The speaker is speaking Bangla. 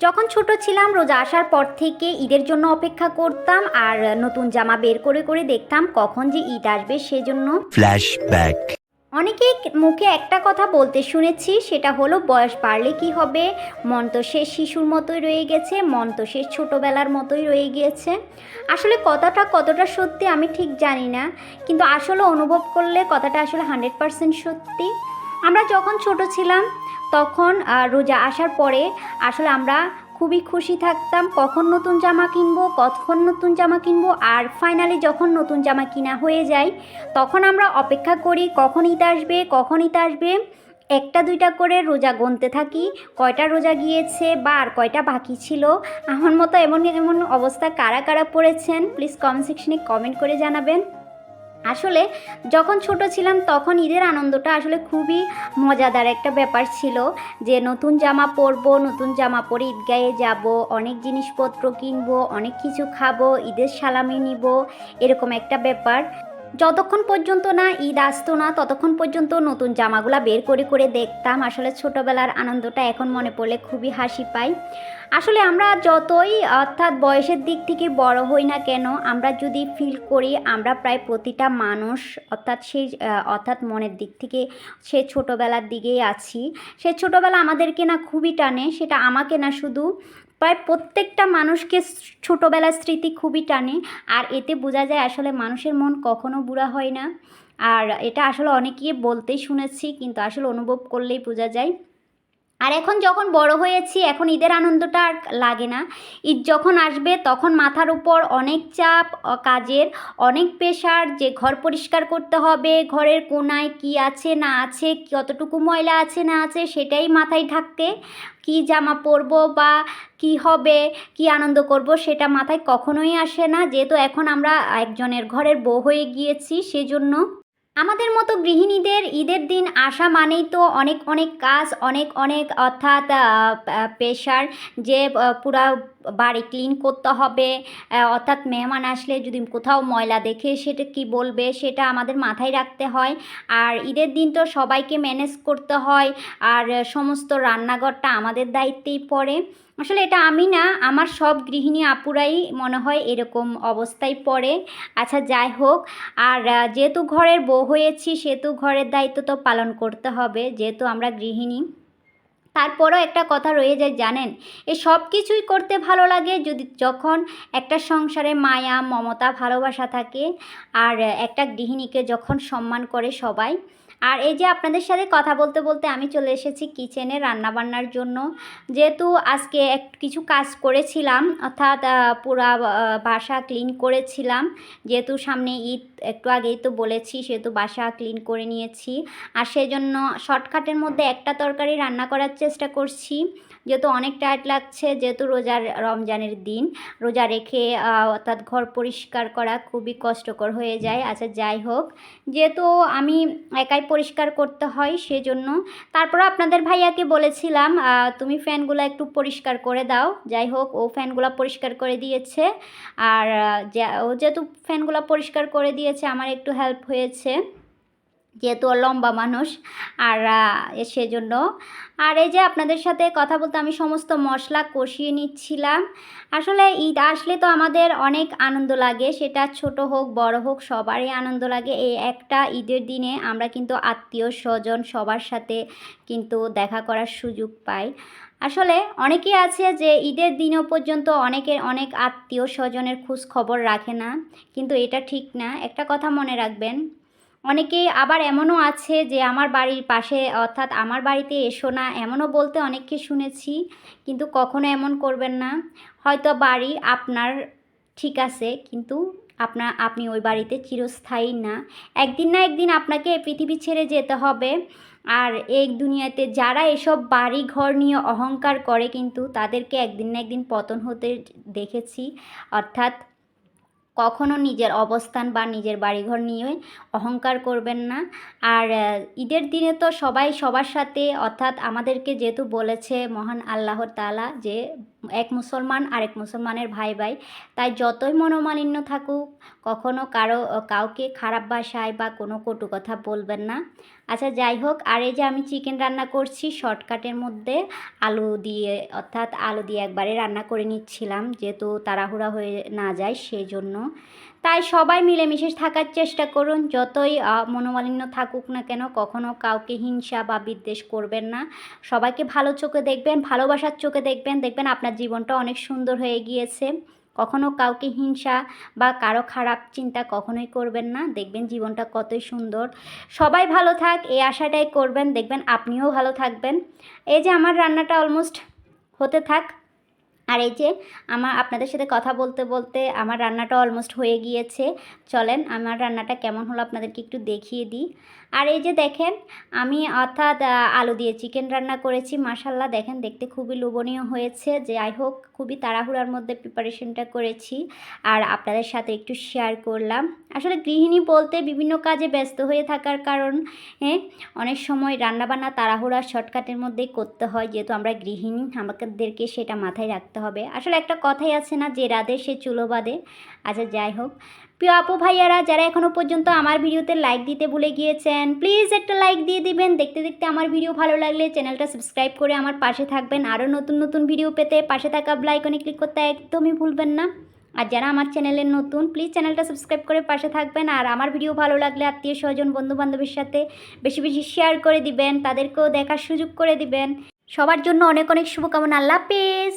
যখন ছোট ছিলাম রোজা আসার পর থেকে ঈদের জন্য অপেক্ষা করতাম আর নতুন জামা বের করে করে দেখতাম কখন যে ঈদ আসবে সেজন্য। Flashback. অনেকেই মুখে একটা কথা বলতে শুনেছি সেটা হলো বয়স বাড়লে কি হবে? মন তো সে শিশুর মতোই রয়ে গেছে মন তো সে ছোটোবেলার মতোই রয়ে গিয়েছে। আসলে কথাটা কতটা সত্যি আমি ঠিক জানি না কিন্তু আসলে অনুভব করলে কথাটা আসলে হান্ড্রেড পারসেন্ট সত্যি। আমরা যখন ছোট ছিলাম তখন রোজা আসার পরে আসলে আমরা খুবই খুশি থাকতাম কখন নতুন জামা কিনবো, কখন নতুন জামা কিনবো আর ফাইনালি যখন নতুন জামা কিনা হয়ে যায়, তখন আমরা অপেক্ষা করি কখন ঈদ আসবে, কখন ঈদ আসবে। একটা, দুইটা করে রোজা গুনতে থাকি, কয়টা রোজা গিয়েছে বা আর কয়টা বাকি ছিল, আমার মতো এমন এমন অবস্থা কারা কারা পড়েছেন? প্লিজ কমেন্ট সেকশনে কমেন্ট করে জানাবেন। আসলে যখন ছোট ছিলাম তখন ঈদের আনন্দটা আসলে খুবই মজাদার একটা ব্যাপার ছিল যে নতুন জামা পরবো, নতুন জামা পরে ঈদগাহে যাব, অনেক জিনিসপত্র কিনবো, অনেক কিছু খাব, ঈদের সালামি নিব, এরকম একটা ব্যাপার। যতক্ষণ পর্যন্ত না ঈদ আসতো না, ততক্ষণ পর্যন্ত নতুন জামাগুলা বের করে করে দেখতাম। আসলে ছোটোবেলার আনন্দটা এখন মনে পড়লে খুবই হাসি পাই। আসলে আমরা যতই, অর্থাৎ বয়সের দিক থেকে বড় হই না কেন, আমরা যদি ফিল করি, আমরা প্রায় প্রতিটা মানুষ, অর্থাৎ সেই অর্থাৎ মনের দিক থেকে সে ছোটোবেলার দিকেই আছি। সে ছোটোবেলা আমাদেরকে না খুবই টানে, সেটা আমাকে না শুধু প্রায় প্রত্যেকটা মানুষকে ছোটোবেলার স্মৃতি খুবই টানে। আর এতে বোঝা যায় আসলে মানুষের মন কখনো বুড়া হয় না। আর এটা আসলে অনেকেই বলতেই শুনেছি, কিন্তু আসলে অনুভব করলেই বোঝা যায়। আর এখন যখন বড় হয়েছি, এখন ঈদের আনন্দটা আর লাগে না। ঈদ যখন আসবে, তখন মাথার উপর অনেক চাপ কাজের অনেক প্রেশার যে ঘর পরিষ্কার করতে হবে, ঘরের কোনায় কি আছে, না আছে কতটুকু ময়লা আছে, না আছে, সেটাই মাথায় ঢাকতে কি জামা পরবো বা কি হবে, কি আনন্দ করব, সেটা মাথায় কখনোই আসে না। যেহেতু এখন আমরা একজনের ঘরের বউ হয়ে গিয়েছি, সেজন্য আমাদের মতো গৃহিণীদের ঈদের দিন আসা মানেই তো অনেক অনেক কাজ, অনেক অনেক অর্থাৎ প্রেশার যে পুরা বাড়ি ক্লিন করতে হবে। অর্থাৎ মেহমান আসলে যদি কোথাও ময়লা দেখে সেটা কি বলবে সেটা আমাদের মাথায় রাখতে হয়। আর ঈদের দিন তো সবাইকে ম্যানেজ করতে হয়। আর সমস্ত রান্নাঘরটা আমাদের দায়িত্বেই পড়ে। আসলে এটা আমি না, আমার সব গৃহিণী আপুরাই মনে হয় এরকম অবস্থায় পড়ে। আচ্ছা যাই হোক, আর যেহেতু ঘরের বউ হয়েছি, সেহেতু ঘরের দায়িত্ব তো পালন করতে হবে, যেহেতু আমরা গৃহিণী। তারপরও একটা কথা রয়ে যায়, জানেন? এ সব কিছুই করতে ভালো লাগে যদি যখন একটা সংসারে মায়া, মমতা, ভালোবাসা থাকে, আর, একটা গৃহিণীকে যখন সম্মান করে সবাই আর এই যে আপনাদের সাথে কথা বলতে বলতে আমি চলে এসেছি কিচেনে রান্নাবান্নার জন্য। যেহেতু আজকে এক, কিছু কাজ করেছিলাম, অর্থাৎ পুরা বাসা ক্লিন করেছিলাম। যেহেতু সামনে ঈদ, একটু আগেই তো বলেছি, সেহেতু বাসা ক্লিন করে নিয়েছি। আর সেজন্য শর্টকাটের মধ্যে একটা তরকারি রান্না করার চেষ্টা করছি। যেহেতু অনেক টায়ার্ড লাগছে যেহেতু রোজার রমজানের দিন। রোজা রেখে অর্থাৎ ঘর পরিষ্কার করা খুবই কষ্টকর হয়ে যায়। আচ্ছা যাই হোক। যেহেতু আমি একাই পরিষ্কার করতে হয় সেজন্য। তারপর আপনাদের ভাইয়াকে বলেছিলাম তুমি ফ্যানগুলো একটু পরিষ্কার করে দাও। যাই হোক, ও ফ্যানগুলো পরিষ্কার করে দিয়েছে। আর যা- ও যেহেতু ফ্যানগুলো পরিষ্কার করে দিয়েছে, আমার একটু হেল্প হয়েছে। যেহেতু লম্বা মানুষ, আর সেজন্য। আর এই যে আপনাদের সাথে কথা বলতে আমি সমস্ত মশলা কষিয়ে নিচ্ছিলাম। আসলে ঈদ আসলে তো আমাদের অনেক আনন্দ লাগে, সেটা ছোট হোক, বড় হোক, সবারই আনন্দ লাগে। এই একটা ঈদের দিনে আমরা কিন্তু আত্মীয় স্বজন সবার সাথে কিন্তু দেখা করার সুযোগ পাই। আসলে অনেকেই আছে যে ঈদের দিনও পর্যন্ত অনেকের অনেক আত্মীয় স্বজনের খোঁজ খবর রাখে না, কিন্তু এটা ঠিক না। একটা কথা মনে রাখবেন অনেকেই আবার এমনও আছে যে আমার বাড়ির পাশে, অর্থাৎ আমার বাড়িতে এসো না, এমনও বলতে অনেককে শুনেছি, কিন্তু কখনো এমন করবেন না। হয়তো বাড়ি আপনার ঠিক আছে, কিন্তু আপনার আপনি ওই বাড়িতে চিরস্থায়ী না। একদিন না একদিন আপনাকে পৃথিবী ছেড়ে যেতে হবে। আর এই দুনিয়াতে যারা এসব বাড়ি ঘর নিয়ে অহংকার করে, কিন্তু তাদেরকে একদিন না একদিন পতন হতে দেখেছি। অর্থাৎ কখনো নিজের অবস্থান বা নিজের বাড়িঘর নিয়ে অহংকার করবেন না। আর ঈদের দিনে তো সবাই সবার সাথে, অর্থাৎ আমাদেরকে যেহেতু বলেছে মহান আল্লাহ তালা যে এক মুসলমান আর এক মুসলমানের ভাই ভাই। তাই যতই মনোমালিন্য থাকুক, কখনো কারও, কাউকে খারাপ ভাষায় বা কোনো কটু কথা বলবেন না। আচ্ছা যাই হোক, আর এই যে আমি চিকেন রান্না করছি শর্টকাটের মধ্যে আলু দিয়ে, অর্থাৎ আলু দিয়ে একবারে রান্না করে নিচ্ছিলাম, যেহেতু তাড়াহুড়া হয়ে না যায় সেই জন্য তাই সবাই মিলেমিশে থাকার চেষ্টা করুন। যতই মনোমালিন্য থাকুক না কেন, কখনো কাউকে হিংসা বা বিদ্বেষ করবেন না। সবাইকে ভালো চোখে দেখবেন, ভালোবাসার চোখে দেখবেন। দেখবেন আপনার জীবনটা অনেক সুন্দর হয়ে গিয়েছে। কখনো কাউকে হিংসা বা কারও খারাপ চিন্তা কখনোই করবেন না। দেখবেন জীবনটা কতই সুন্দর। সবাই ভালো থাক এই আশাটাই করবেন। দেখবেন আপনিও ভালো থাকবেন। এই যে আমার রান্নাটা অলমোস্ট হতে থাক। আর এই যে আমার আপনাদের সাথে কথা বলতে বলতে আমার রান্নাটা অলমোস্ট হয়ে গিয়েছে। চলেন আমার রান্নাটা কেমন হলো আপনাদেরকে একটু দেখিয়ে দিই। আর এই যে দেখেন, আমি অর্থাৎ আলু দিয়ে চিকেন রান্না করেছি। মাসাল্লাহ দেখেন দেখতে খুবই লোভনীয় হয়েছে। যে যাই হোক, খুবই তাড়াহুড়ার মধ্যে প্রিপারেশনটা করেছি। আর আপনাদের সাথে একটু শেয়ার করলাম। আসলে গৃহিণী বলতে বিভিন্ন কাজে ব্যস্ত হয়ে থাকার কারণ হ্যাঁ অনেক সময় রান্নাবান্না তাড়াহুড়া শর্টকাটের মধ্যেই করতে হয়। যেহেতু আমরা গৃহিণী, আমাদেরকে সেটা মাথায় রাখতে হবে। আসলে একটা কথাই আছে না যে রাধে সে চুলো বাঁধে। আচ্ছা যাই হোক। প্রিয় আপু ভাইয়ারা, যারা এখনও পর্যন্ত আমার ভিডিওতে লাইক দিতে ভুলে গিয়েছেন প্লিজ একটা লাইক দিয়ে দিবেন। দেখতে দেখতে আমার ভিডিও ভালো লাগলে চ্যানেলটা সাবস্ক্রাইব করে আমার পাশে থাকবেন। আরও নতুন নতুন ভিডিও পেতে পাশে থাকা ব্লাইকনে ক্লিক করতে একদমই ভুলবেন না। আর যারা আমার চ্যানেলের নতুন প্লিজ চ্যানেলটা সাবস্ক্রাইব করে পাশে থাকবেন। আর আমার ভিডিও ভালো লাগলে আত্মীয় স্বজন বন্ধু বান্ধবের সাথে বেশি বেশি শেয়ার করে দিবেন। তাদেরকেও দেখার সুযোগ করে দিবেন। সবার জন্য অনেক অনেক শুভকামনা। আল্লাহ হাফেজ।